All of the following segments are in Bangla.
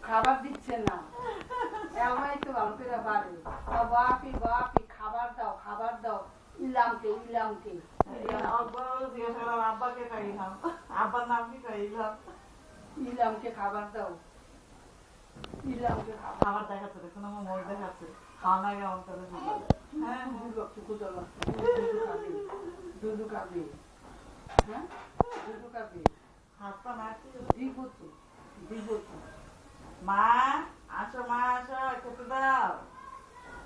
খাবার দিচ্ছে না তো ভালো করে বাড়ে বাপি বাপি খাবার দাও। খাবার দাও ইলামকে ইলামকে আব্বাকে খাইলাম আব্বার নাম কি খাইলাম ইলামকে খাবার দাও। ইলামকে খাবার খাবার দেখাচ্ছে দেখুন আমার মোর দেখাচ্ছে। খাওয়ার আগে আমার করে হ্যাঁ? ক্ষুদা লাগছে দুধু খাবে। হ্যাঁ? দুধু খাবে। হাত পা মা আসো মা আসো খেতে দাও।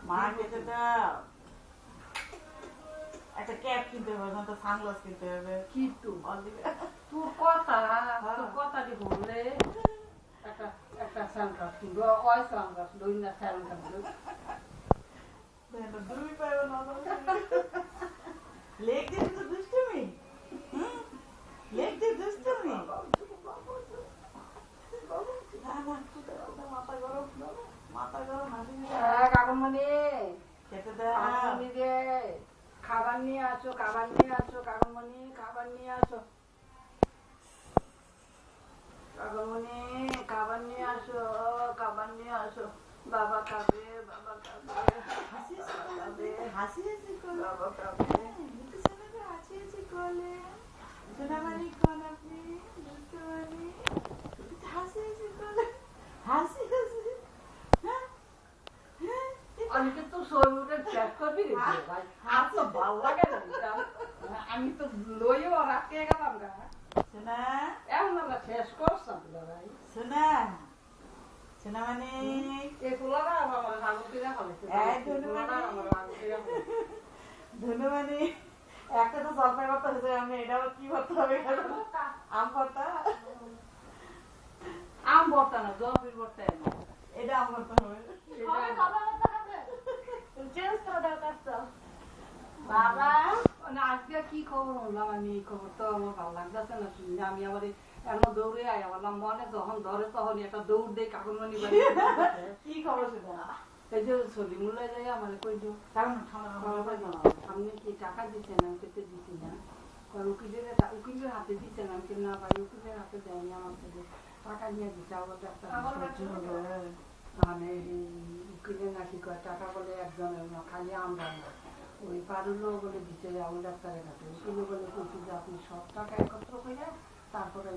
মা খেতে দাও। একটা ক্যাপ কিনতে হবে না নয়তো সানগ্লাস কিনতে হবে। কিন্তু তোর কথা তোর কথা কথাটি বললে একটা একটা সানগ্লাস কিনবো ওই সানগ্লাস লই না সানগ্লাস দুই পাইব না লেগ দিয়ে তো দুষ্টুমি। লেগ দিয়ে দুষ্টুমি। মাথা গরম মাথা গরম হাসি দিলে। খেতে দাও কাকনমণি রে খাবার নিয়ে আসো খাবার নিয়ে আসো কাকনমণি খাবার নিয়ে আসো। কাকনমণি খাবার নিয়ে আসো খাবার নিয়ে আসো। বাবা খাবে বাবা খাবে বাবা খাবে। বাবা খাবে দুটো ছেলেকে হাসি হাসি করলে। সোনামানি কোন আপনি? দুষ্টুমানি। হাসি হাসি করলে। হাসি হাসি। হ্যাঁ? হ্যাঁ? অনেকে তো শরীরে ত্যাগ করবি রে ভাই আর তো ভালো লাগে না এটা। আমি তো লইও রাখতে গেলাম গা। এখন আমরা শেষ এই। আমার। একটা তো জলপাই ভর্তা হয়েছে আমি এটাও কি ভর্তা হবে? আম ভর্তা। আম ভর্তা? না জলপির ভর্তা না এটা আম ভর্তা হবে বাবা মানে আজকে কি খবর বললাম আমি এই খবর তো আমার ভালো লাগতেছে না। শুনে আমি আবার এমন দৌড়ে আই বললাম মনে যখন ধরে তখন একটা দৌড় দেই কাকুরমণি বাড়ি। কি খবর সেটা এই যে ছবি মূল্য যাই আমার কই দিও। আপনি কি টাকা দিচ্ছেন আমি তো দিচ্ছি না। উকিলের উকিলের হাতে দিচ্ছেন আমি তো না পাই উকিলের হাতে দেয়নি আমার থেকে টাকা নিয়ে দিচ্ছে আবার ডাক্তার। মানে উকিলে নাকি কয় টাকা বলে একজনের না খালি আমরা না। ওই পারুলো বলে দিতে আমার ডাক্তারের কাছে উকিলে বলে আপনি সব টাকা একত্র করে তারপরে